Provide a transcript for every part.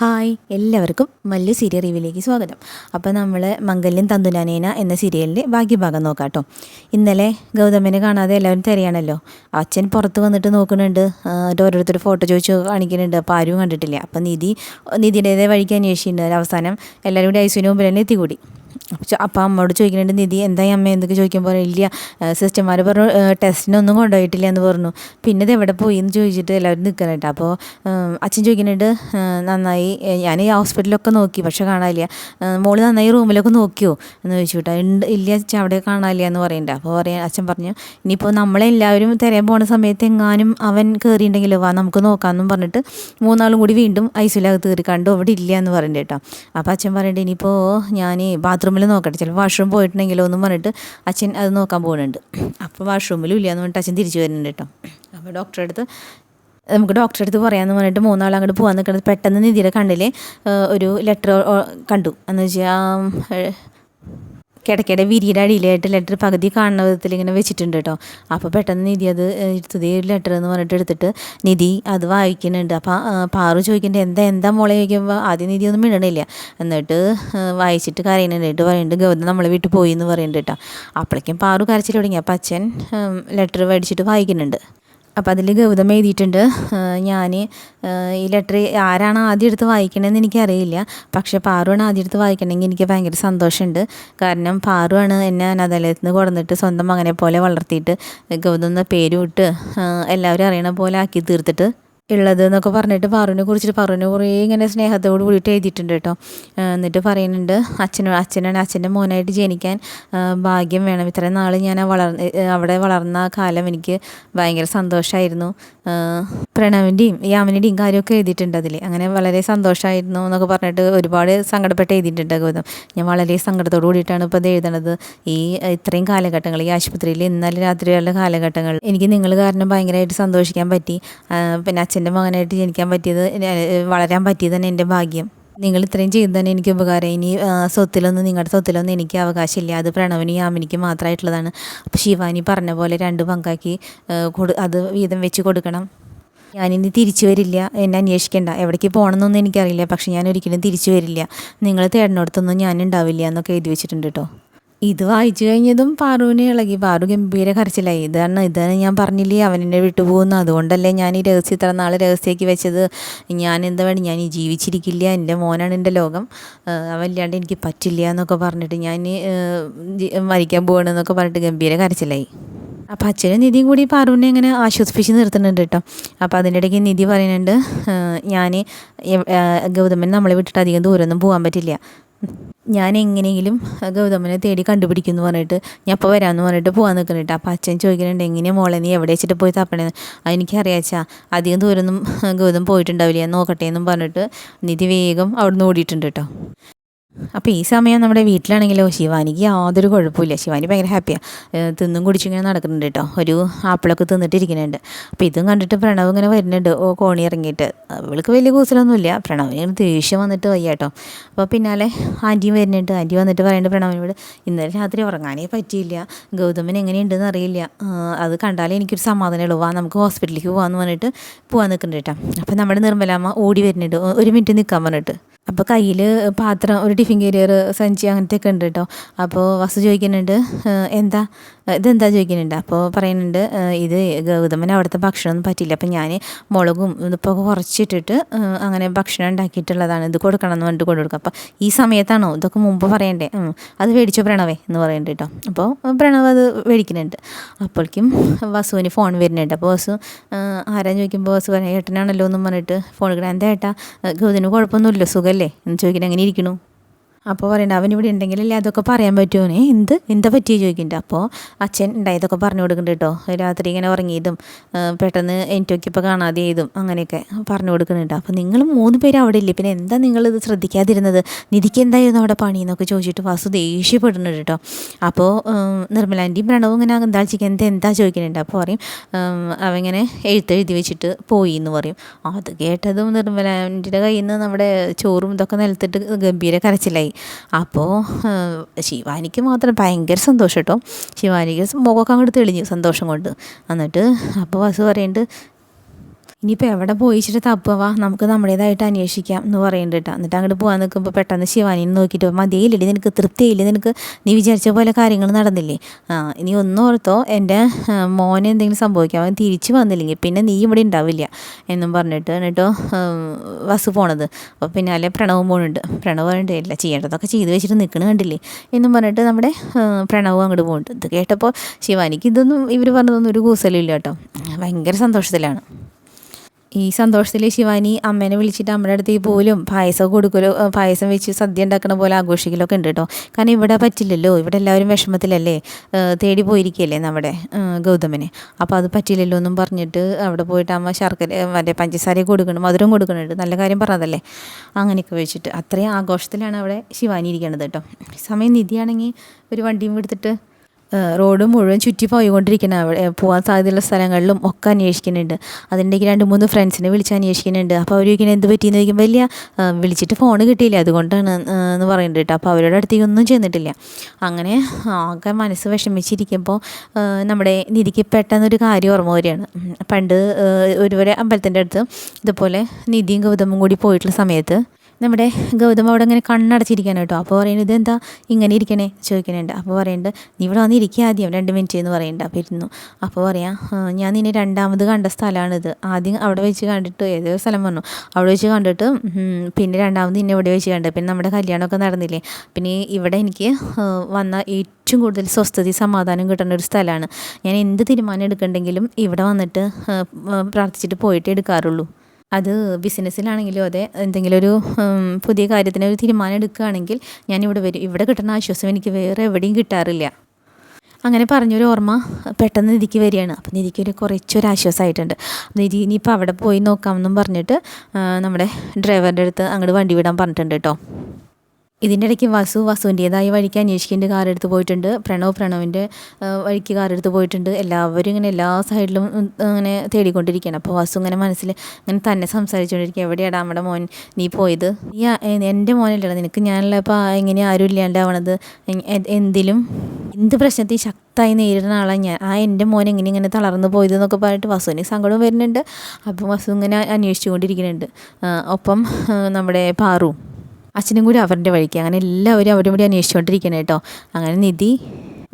Hi എല്ലാവർക്കും Mallu serial റിവ്യൂലേക്ക് സ്വാഗതം. അപ്പോൾ നമ്മൾ മംഗല്യം തന്തുനാനേന എന്ന സീരിയലിന്റെ ഭാഗ്യഭാഗം നോക്കാം കേട്ടോ ഇന്നലെ ഗൗതമനെ കാണാതെ എല്ലാവരും തിരയാണല്ലോ. അച്ഛൻ പുറത്ത് വന്നിട്ട് നോക്കുന്നുണ്ട്. ഓരോരുത്തർ ഫോട്ടോ ചോദിച്ചു കാണിക്കുന്നുണ്ട്. അപ്പോൾ ആരും കണ്ടിട്ടില്ല. അപ്പോൾ നിധി നിധിയുടേതേ വഴിക്ക് അന്വേഷിച്ചിട്ടുണ്ട്. അവസാനം എല്ലാവരും കൂടി ഐസുവിന് മുമ്പിൽ തന്നെ എത്തിക്കൂടി. അപ്പോൾ അമ്മയോട് ചോദിക്കുന്നുണ്ട് നിധി എന്തായി അമ്മ? എന്തൊക്കെ ചോദിക്കുമ്പോൾ ഇല്ല സിസ്റ്റർമാർ പറഞ്ഞു "ഏഹ്, ടെസ്റ്റിനൊന്നും കൊണ്ടുപോയിട്ടില്ല എന്ന് പറഞ്ഞു. പിന്നെ ഇത് എവിടെ പോയി എന്ന് ചോദിച്ചിട്ട് എല്ലാവരും നിൽക്കുന്നുണ്ട്. അപ്പോൾ അച്ഛൻ ചോദിക്കുന്നുണ്ട് "ഏഹ്, നന്നായി ഞാൻ ഈ ഹോസ്പിറ്റലൊക്കെ നോക്കി പക്ഷെ കാണാനില്ല. മോൾ നന്നായി റൂമിലൊക്കെ നോക്കിയോ? എന്ന് ചോദിച്ചു കേട്ടോ. ഉണ്ട് ഇല്ല അച്ഛൻ അവിടെ കാണാനില്ല എന്ന് പറയണ്ട. അപ്പോൾ പറയാൻ അച്ഛൻ പറഞ്ഞു ഇനിയിപ്പോൾ നമ്മളെല്ലാവരും തിരയാൻ പോണ സമയത്ത് എങ്ങാനും അവൻ കയറിയിട്ടുണ്ടെങ്കിലോ വാ നമുക്ക് നോക്കാമെന്നും പറഞ്ഞിട്ട് മൂന്നാളും കൂടി വീണ്ടും ഐസിലകത്ത് കയറി കണ്ടു അവിടെ ഇല്ല എന്ന് പറയണ്ട കേട്ടോ. അപ്പോൾ അച്ഛൻ പറയണ്ട ഇനിയിപ്പോൾ ഞാൻ ബാത്റൂമിൽ നോക്കട്ടെ ചിലപ്പോൾ വാഷ്റൂം പോയിട്ടുണ്ടെങ്കിലോ എന്നും പറഞ്ഞിട്ട് അച്ഛൻ അത് നോക്കാൻ പോകുന്നുണ്ട് അപ്പോൾ വാഷ്റൂമിലും ഇല്ല എന്ന് പറഞ്ഞിട്ട് അച്ഛൻ തിരിച്ചു വരുന്നുണ്ട് കേട്ടോ. അപ്പോൾ ഡോക്ടറെ അടുത്ത് നമുക്ക് ഡോക്ടറെ അടുത്ത് പറയാമെന്ന് പറഞ്ഞിട്ട് മൂന്നാൾ അങ്ങോട്ട് പോകാൻ നിൽക്കുന്നത് പെട്ടെന്ന് നിധിയുടെ കണ്ണിൽ ഒരു ലെറ്റർ കണ്ടു. എന്ന് വെച്ചാൽ കിടക്കയുടെ വിരിയുടെ അടിയിലായിട്ട് ലെറ്റർ പകുതി കാണുന്ന വിധത്തിൽ ഇങ്ങനെ വെച്ചിട്ടുണ്ട് കേട്ടോ. അപ്പോൾ പെട്ടെന്ന് നിധി അത് എടുത്തത് ഒരു ലെറ്റർ എന്ന് പറഞ്ഞിട്ട് എടുത്തിട്ട് നിധി അത് വായിക്കുന്നുണ്ട്. അപ്പോൾ പാറു ചോദിക്കുന്നുണ്ട് എന്താ എന്താ മോളെ? ചോദിക്കുമ്പോൾ ആദ്യം നിധി ഒന്നും മിണ്ടണില്ല. എന്നിട്ട് വായിച്ചിട്ട് കരയുന്നുണ്ടായിട്ട് പറയുന്നുണ്ട് ഗൗതം നമ്മളെ വീട്ടിൽ പോയി എന്ന് പറയുന്നുണ്ട് കേട്ടോ. അപ്പോഴേക്കും പാറു കരച്ചിൽ തുടങ്ങി. അപ്പം അച്ഛൻ ലെറ്റർ മേടിച്ചിട്ട് വായിക്കുന്നുണ്ട്. അപ്പോൾ അതിൽ ഗൗതം എഴുതിയിട്ടുണ്ട്. ഞാൻ ഈ ലെറ്റർ ആരാണ് ആദ്യം എടുത്ത് വായിക്കണമെന്ന് എനിക്കറിയില്ല. പക്ഷേ പാറുവാണ് ആദ്യം എടുത്ത് വായിക്കണമെങ്കിൽ എനിക്ക് ഭയങ്കര സന്തോഷമുണ്ട്. കാരണം പാറുവാണ് എന്നെ അനാഥാലയത്തിൽ നിന്ന് കൊടുന്നിട്ട് സ്വന്തം മകനെ പോലെ വളർത്തിയിട്ട് ഗൗതം എന്ന പേരും ഇട്ട് എല്ലാവരും അറിയണ പോലെ ആക്കി തീർത്തിട്ട് ഉള്ളത് എന്നൊക്കെ പറഞ്ഞിട്ട് പാറുവിനെ കുറിച്ചിട്ട് പാറുവിനെ കുറേ ഇങ്ങനെ സ്നേഹത്തോട് കൂടിയിട്ട് എഴുതിയിട്ടുണ്ട് കേട്ടോ. എന്നിട്ട് പറയുന്നുണ്ട് അച്ഛനോ അച്ഛനാണ് അച്ഛന്റെ മോനായിട്ട് ജനിക്കാൻ ഭാഗ്യം വേണം. ഇത്രയും നാൾ ഞാൻ വളർ അവിടെ വളർന്ന കാലം എനിക്ക് ഭയങ്കര സന്തോഷമായിരുന്നു പ്രണവിന്റെയും യാമിനിയുടെയും കാര്യമൊക്കെ എഴുതിയിട്ടുണ്ട് അതിൽ അങ്ങനെ വളരെ സന്തോഷമായിരുന്നു എന്നൊക്കെ പറഞ്ഞിട്ട് ഒരുപാട് സങ്കടപ്പെട്ട് എഴുതിയിട്ടുണ്ട് ഗൗതം ഞാൻ വളരെ സങ്കടത്തോടു കൂടിയിട്ടാണ് ഇപ്പോൾ ഇത് എഴുതണത്. ഈ ഇത്രയും കാലഘട്ടങ്ങൾ ഈ ആശുപത്രിയിൽ ഇന്നലെ രാത്രിയുള്ള കാലഘട്ടങ്ങൾ എനിക്ക് നിങ്ങൾ കാരണം ഭയങ്കരമായിട്ട് സന്തോഷിക്കാൻ പറ്റി. പിന്നെ അച്ഛന്റെ മകനായിട്ട് ജനിക്കാൻ പറ്റിയത് വളരാൻ പറ്റിയത് തന്നെ എന്റെ ഭാഗ്യം. നിങ്ങൾ ഇത്രയും ചെയ്തു തന്നെ എനിക്ക് ഉപകാരം. ഇനി സ്വത്തിലൊന്നും നിങ്ങളുടെ സ്വത്തിലൊന്നും എനിക്ക് അവകാശമില്ല. അത് പ്രണവിനും യാമിനിക്ക് മാത്രമായിട്ടുള്ളതാണ്. അപ്പോൾ ശിവാനി പറഞ്ഞ പോലെ രണ്ട് പങ്കാക്കി കൊടു അത് വീതം വെച്ച് കൊടുക്കണം. ഞാനിനി തിരിച്ചു വരില്ല. എന്നെ അന്വേഷിക്കേണ്ട. എവിടേക്ക് പോകണമെന്നൊന്നും എനിക്കറിയില്ല. പക്ഷേ ഞാൻ ഒരിക്കലും തിരിച്ചു വരില്ല. നിങ്ങൾ തേടിനോടത്തൊന്നും ഞാൻ ഉണ്ടാവില്ല എന്നൊക്കെ എഴുതി വെച്ചിട്ടുണ്ട് കേട്ടോ. ഇത് വായിച്ചു കഴിഞ്ഞതും പാറുവിനെ ഇളകി. പാറു ഗംഭീര കരച്ചിലായി. ഇതാണ് ഇതാണ് ഞാൻ പറഞ്ഞില്ലേ? അവനെന്നെ വിട്ടുപോകുന്നു. അതുകൊണ്ടല്ലേ ഞാൻ ഈ രഹസ്യം ഇത്ര നാൾ രഹസ്യമാക്കി വെച്ചത്? ഞാൻ എന്താ വേണം ഞാൻ ഈ ജീവിച്ചിരിക്കില്ല. എന്റെ മോനാണ് എന്റെ ലോകം. ആ, അവൻ ഇല്ലാണ്ട് എനിക്ക് പറ്റില്ല എന്നൊക്കെ പറഞ്ഞിട്ട് ഞാൻ മരിക്കാൻ പോകണമെന്നൊക്കെ പറഞ്ഞിട്ട് ഗംഭീര കരച്ചിലായി. അപ്പം അച്ഛനും നിധിയും കൂടി പാറുവിനെ ഇങ്ങനെ ആശ്വസിപ്പിച്ച് നിർത്തുന്നുണ്ട് കേട്ടോ. അപ്പോൾ അതിന്റെ ഇടയ്ക്ക് നിധി പറയുന്നുണ്ട് ഞാൻ ഗൗതമൻ നമ്മളെ വിട്ടിട്ട് അധികം ദൂരമൊന്നും പോകാൻ പറ്റില്ല. ഞാൻ എങ്ങനെയെങ്കിലും ഗൗതമനെ തേടി കണ്ടുപിടിക്കും എന്ന് പറഞ്ഞിട്ട് ഞാൻ അപ്പോൾ വരാമെന്ന് പറഞ്ഞിട്ട് പോകാൻ നിൽക്കുന്നുണ്ട് അപ്പോൾ അച്ഛൻ ചോദിക്കുന്നുണ്ട് എങ്ങനെയാണ് മോളെ നീ എവിടെ വെച്ചിട്ട് പോയി തപ്പണേന്ന്? അത് എനിക്കറിയാച്ചാ അധികം ദൂരമൊന്നും ഗൗതം പോയിട്ടുണ്ടാവില്ല നോക്കട്ടെ എന്നും പറഞ്ഞിട്ട് നിധി വേഗം അവിടെ നിന്ന് ഓടിയിട്ടുണ്ട് കേട്ടോ. അപ്പോൾ ഈ സമയം നമ്മുടെ വീട്ടിലാണെങ്കിലോ ശിവാനിക്ക് യാതൊരു കുഴപ്പമില്ല. ശിവാനി ഭയങ്കര ഹാപ്പിയാണ് തിന്നും കുടിച്ചും ഇങ്ങനെ നടക്കുന്നുണ്ട് കേട്ടോ. ഒരു ആപ്പിളൊക്കെ തിന്നിട്ടിരിക്കുന്നുണ്ട്. അപ്പോൾ ഇതും കണ്ടിട്ട് പ്രണവ് ഇങ്ങനെ വരുന്നുണ്ട്. ഓ കോണി ഇറങ്ങിയിട്ട്. അവൾക്ക് വലിയ കൂസലൊന്നുമില്ല. പ്രണവിന് ദേഷ്യം വന്നിട്ട് വയ്യ കേട്ടോ. അപ്പോൾ പിന്നാലെ ആന്റിയും വരുന്നുണ്ട്. ആന്റി വന്നിട്ട് പറയുന്നുണ്ട് പ്രണവിനോട് ഇന്നലെ രാത്രി ഉറങ്ങാനേ പറ്റിയില്ല. ഗൗതമൻ എങ്ങനെയുണ്ടെന്ന് അറിയില്ല. അത് കണ്ടാലേ എനിക്കൊരു സമാധാനമുള്ളൂ. വാ നമുക്ക് ഹോസ്പിറ്റലിലേക്ക് പോകാമെന്ന് പറഞ്ഞിട്ട് പോകാൻ നിൽക്കുന്നുണ്ട് കേട്ടോ. അപ്പോൾ നമ്മുടെ നിർമ്മലാമ്മ ഓടി വരുന്നുണ്ട്. ഒരു മിനിറ്റ് നിൽക്കാൻ പറഞ്ഞിട്ട്. അപ്പോൾ കയ്യിൽ പാത്രം ഒരു ടിഫിൻ കരിയർ സഞ്ചി അങ്ങനത്തെ ഒക്കെ ഉണ്ട് കേട്ടോ അപ്പോൾ വസു ചോദിക്കുന്നുണ്ട് എന്താ ഇതെന്താ ചോദിക്കുന്നുണ്ട്? അപ്പോൾ പറയുന്നുണ്ട് ഇത് ഗൗതമൻ അവിടുത്തെ ഭക്ഷണമൊന്നും പറ്റില്ല അപ്പോൾ ഞാൻ മുളകും ഇതിപ്പോൾ കുറച്ചിട്ടിട്ട് അങ്ങനെ ഭക്ഷണം ഉണ്ടാക്കിയിട്ടുള്ളതാണ്. ഇത് കൊടുക്കണം എന്ന് പറഞ്ഞിട്ട് കൊടുക്കും. അപ്പോൾ ഈ സമയത്താണോ? ഇതൊക്കെ മുമ്പ് പറയണ്ടേ? അത് മേടിച്ചോ പ്രണവേ എന്ന് പറയുന്നുണ്ട് കേട്ടോ. അപ്പോൾ പ്രണവ് അത് മേടിക്കുന്നുണ്ട്. അപ്പോഴേക്കും വസുവിന് ഫോൺ വരുന്നുണ്ട്. അപ്പോൾ വസു ആരാ ചോദിക്കുമ്പോൾ വസു പറയാം ഏട്ടനാണല്ലോ എന്നും പറഞ്ഞിട്ട് ഫോൺ എടുക്കണം എന്താ ഏട്ടാ? ഗൗതന് കുഴപ്പമൊന്നുമില്ല. സുഖമല്ലേ? എന്ന് ചോദിക്കുന്നത് അങ്ങനെ ഇരിക്കണു? അപ്പോൾ പറയണ്ട അവൻ ഇവിടെ ഉണ്ടെങ്കിലല്ലേ അതൊക്കെ പറയാൻ പറ്റുമോനെ എന്ത്? എന്താ പറ്റിയ? ചോദിക്കുന്നുണ്ട് അപ്പോൾ അച്ഛൻ ഉണ്ടായതൊക്കെ പറഞ്ഞു കൊടുക്കുന്നുണ്ട് കേട്ടോ രാത്രി ഇങ്ങനെ ഉറങ്ങിയതും പെട്ടെന്ന് എനിക്കൊക്കെ ഇപ്പോൾ കാണാതെ ചെയ്തും അങ്ങനെയൊക്കെ പറഞ്ഞു കൊടുക്കുന്നുണ്ട് അപ്പോൾ നിങ്ങൾ മൂന്ന് പേര് അവിടെ ഇല്ലേ? പിന്നെ എന്താ നിങ്ങൾ ഇത് ശ്രദ്ധിക്കാതിരുന്നത്? നിധിക്ക് എന്തായിരുന്നു അവിടെ പണി എന്നൊക്കെ ചോദിച്ചിട്ട് വാസു ദേഷ്യപ്പെടുന്നുണ്ട് കേട്ടോ അപ്പോൾ നിർമ്മലാന്റെയും പ്രണവും ഇങ്ങനെ എന്താ എന്താ? എന്താ ചോദിക്കുന്നുണ്ട് അപ്പോൾ പറയും അവങ്ങനെ എഴുത്തെഴുതി വെച്ചിട്ട് പോയി എന്ന് പറയും. അത് കേട്ടതും നിർമ്മലാന്റെ കയ്യിൽ നിന്ന് നമ്മുടെ ചോറും ഇതൊക്കെ നിലത്തിട്ട് ഗംഭീര കരച്ചിലായി. അപ്പോൾ ശിവാനിക്ക് മാത്രം ഭയങ്കര സന്തോഷം കേട്ടോ ശിവാനിക്ക് മുഖമൊക്കെ അങ്ങോട്ട് തെളിഞ്ഞു സന്തോഷം കൊണ്ട്. എന്നിട്ട് അപ്പോൾ വസു പറയുന്നുണ്ട് ഇനിയിപ്പോൾ എവിടെ പോയിച്ചിട്ട് തപ്പുവാ? നമുക്ക് നമ്മുടേതായിട്ട് അന്വേഷിക്കാം എന്ന് പറയുന്നുണ്ട് കേട്ടോ. എന്നിട്ട് അങ്ങോട്ട് പോകാൻ നിൽക്കുമ്പോൾ പെട്ടെന്ന് ശിവാനിനെ നോക്കിയിട്ട് മതിയില്ലേ നിനക്ക് തൃപ്തിയില്ലേ നിനക്ക് നീ വിചാരിച്ച പോലെ കാര്യങ്ങൾ നടന്നില്ലേ? ആ ഇനി ഒന്നോർത്തോ എന്റെ മോനെ എന്തെങ്കിലും സംഭവിക്കാം. അവൻ തിരിച്ചു വന്നില്ലെങ്കിൽ പിന്നെ നീ ഇവിടെ ഉണ്ടാവില്ല എന്നും പറഞ്ഞിട്ട് എന്നിട്ടോ വസ് പോണത്. അപ്പോൾ പിന്നാലെ പ്രണവും പോകുന്നുണ്ട് പ്രണവ് പറഞ്ഞിട്ട് ഇല്ല ചെയ്യേണ്ടതൊക്കെ ചെയ്ത് വെച്ചിട്ട് നിൽക്കണ കണ്ടില്ലേ? എന്നും പറഞ്ഞിട്ട് നമ്മുടെ പ്രണവും അങ്ങോട്ട് പോകുന്നുണ്ട് ഇത് കേട്ടപ്പോൾ ശിവാനിക്ക് ഇതൊന്നും ഇവർ പറഞ്ഞതൊന്നും ഒരു കൂസലില്ല കേട്ടോ. ഭയങ്കര സന്തോഷത്തിലാണ്. ഈ സന്തോഷത്തിൽ ശിവാനി അമ്മേനെ വിളിച്ചിട്ട് അമ്മയുടെ അടുത്തേക്ക് പോലും പായസം കൊടുക്കലോ പായസം വെച്ച് സദ്യ ഉണ്ടാക്കണ പോലെ ആഘോഷിക്കലൊക്കെ ഉണ്ട് കേട്ടോ. കാരണം ഇവിടെ പറ്റില്ലല്ലോ. ഇവിടെ എല്ലാവരും വിഷമത്തിലല്ലേ? തേടി പോയിരിക്കുകയല്ലേ നമ്മുടെ ഗൗതമനെ. അപ്പോൾ അത് പറ്റില്ലല്ലോ എന്നും പറഞ്ഞിട്ട് അവിടെ പോയിട്ട് അമ്മ ശർക്കര മറ്റേ പഞ്ചസാരയും കൊടുക്കണം മധുരം കൊടുക്കണുണ്ട്. നല്ല കാര്യം പറഞ്ഞതല്ലേ? അങ്ങനെയൊക്കെ വെച്ചിട്ട്. അത്രയും ആഘോഷത്തിലാണ് അവിടെ ശിവാനി ഇരിക്കണത് കേട്ടോ. സമയം നിധിയാണെങ്കിൽ ഒരു വണ്ടിയും എടുത്തിട്ട് റോഡ് മുഴുവൻ ചുറ്റി പോയിക്കൊണ്ടിരിക്കുന്ന അവിടെ പോകാൻ സാധ്യതയുള്ള സ്ഥലങ്ങളിലും ഒക്കെ അന്വേഷിക്കുന്നുണ്ട്. അതിന്റെ രണ്ട് മൂന്ന് ഫ്രണ്ട്സിനെ വിളിച്ച് അന്വേഷിക്കുന്നുണ്ട്. അപ്പോൾ അവർ ചോദിക്കുന്നത് എന്ത് പറ്റിയെന്ന് ചോദിക്കുമ്പോൾ വലിയ വിളിച്ചിട്ട് ഫോൺ കിട്ടിയില്ല. അതുകൊണ്ടാണ് എന്ന് പറയുന്നുണ്ട് കേട്ടോ. അപ്പോൾ അവരുടെ അടുത്തേക്ക് ഒന്നും ചെന്നിട്ടില്ല. അങ്ങനെ ആകെ മനസ്സ് വിഷമിച്ചിരിക്കുമ്പോൾ നമ്മുടെ നിധിക്ക് പെട്ടെന്നൊരു കാര്യം ഓർമ്മ വരികയാണ്. പണ്ട് ഒരുവരെ അമ്പലത്തിന്റെ അടുത്ത് ഇതുപോലെ നിധിയും ഗൗതമും കൂടി പോയിട്ടുള്ള സമയത്ത് നമ്മുടെ ഗൗതം അവിടെ ഇങ്ങനെ കണ്ണടച്ചിരിക്കാണ് കേട്ടോ. അപ്പോൾ പറയുന്നത് ഇതെന്താ? ഇങ്ങനെ ഇരിക്കണേ ചോദിക്കുന്നുണ്ട്. അപ്പോൾ പറയുന്നുണ്ട് നീ ഇവിടെ വന്ന് ഇരിക്കുക ആദ്യം രണ്ട് മിനിറ്റ് എന്ന് പറയുന്നുണ്ട്. അപ്പോൾ ഇരുന്നു. അപ്പോൾ പറയാം ഞാൻ നിന്നെ രണ്ടാമത് കണ്ട സ്ഥലമാണിത് ആദ്യം അവിടെ വെച്ച് കണ്ടിട്ട് ഏതോ സ്ഥലം വന്നു. അവിടെ വെച്ച് കണ്ടിട്ട് പിന്നെ രണ്ടാമത് നിന്നെ ഇവിടെ വെച്ച് കണ്ടത് പിന്നെ നമ്മുടെ കല്യാണമൊക്കെ നടന്നില്ലേ? പിന്നെ ഇവിടെ എനിക്ക് വന്ന ഏറ്റവും കൂടുതൽ സ്വസ്ഥത സമാധാനം കിട്ടുന്ന ഒരു സ്ഥലമാണ്. ഞാൻ എന്ത് തീരുമാനം എടുക്കണ്ടെങ്കിലും ഇവിടെ വന്നിട്ട് പ്രാർത്ഥിച്ചിട്ട് പോയിട്ട് എടുക്കാറുള്ളൂ. അത് ബിസിനസ്സിലാണെങ്കിലും അതെ എന്തെങ്കിലും ഒരു പുതിയ കാര്യത്തിന് ഒരു തീരുമാനം എടുക്കുകയാണെങ്കിൽ ഞാനിവിടെ വരും. ഇവിടെ കിട്ടുന്ന ആശ്വാസം എനിക്ക് വേറെ എവിടെയും കിട്ടാറില്ല. അങ്ങനെ പറഞ്ഞൊരു ഓർമ്മ പെട്ടെന്ന് നിധിക്ക് വരികയാണ്. അപ്പം നിധിക്ക് ഒരു കുറച്ചൊരു ആശ്വാസമായിട്ടുണ്ട്. നിധി ഇനിയിപ്പോൾ അവിടെ പോയി നോക്കാമെന്നും പറഞ്ഞിട്ട് നമ്മുടെ ഡ്രൈവറിന്റെ അടുത്ത് അങ്ങോട്ട് വണ്ടി വിടാൻ പറഞ്ഞിട്ടുണ്ട് കേട്ടോ. ഇതിന്റെ ഇടയ്ക്ക് വസു വസുവിന്റേതായ വഴിക്ക് അന്വേഷിക്കേണ്ട കാർ എടുത്ത് പോയിട്ടുണ്ട്. പ്രണവ് പ്രണവിന്റെ വഴിക്ക് കാർ എടുത്ത് പോയിട്ടുണ്ട്. എല്ലാവരും ഇങ്ങനെ എല്ലാ സൈഡിലും അങ്ങനെ തേടിക്കൊണ്ടിരിക്കുകയാണ്. അപ്പോൾ വസു ഇങ്ങനെ മനസ്സിൽ ഇങ്ങനെ തന്നെ സംസാരിച്ചുകൊണ്ടിരിക്കുക എവിടെയാണ് നമ്മുടെ മോൻ? നീ പോയത്? നീ എന്റെ മോനല്ലേ നിനക്ക് ഞാനല്ല അപ്പോൾ എങ്ങനെ ആരും ഇല്ലാണ്ടാവണത്? എന്തിലും? എന്ത് പ്രശ്നത്തിൽ ശക്തമായി നേരിടുന്ന ആളാണ് ഞാൻ. ആ എന്റെ മോൻ എങ്ങനെ ഇങ്ങനെ തളർന്നു പോയത് എന്നൊക്കെ പറഞ്ഞിട്ട് വസുവിന് സങ്കടം വരുന്നുണ്ട്. അപ്പം വസു ഇങ്ങനെ അന്വേഷിച്ചുകൊണ്ടിരിക്കുന്നുണ്ട്. ഒപ്പം നമ്മുടെ പാറു. അച്ഛനും കൂടി അവരുടെ വഴിക്ക്. അങ്ങനെ എല്ലാവരും അവരും കൂടി അന്വേഷിച്ചുകൊണ്ടിരിക്കണം കേട്ടോ. അങ്ങനെ നിധി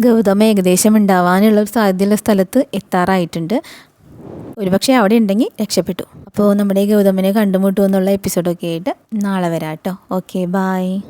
ഗൗതമ ഏകദേശം ഉണ്ടാവാനുള്ള ഒരു സാധ്യതയുള്ള സ്ഥലത്ത് എത്താറായിട്ടുണ്ട്. ഒരുപക്ഷെ അവിടെ ഉണ്ടെങ്കിൽ രക്ഷപ്പെട്ടു. അപ്പോൾ നമ്മുടെ ഗൗതമനെ കണ്ടുമുട്ടുമെന്നുള്ള എപ്പിസോഡൊക്കെ ആയിട്ട് നാളെ വരാം കേട്ടോ. Okay bye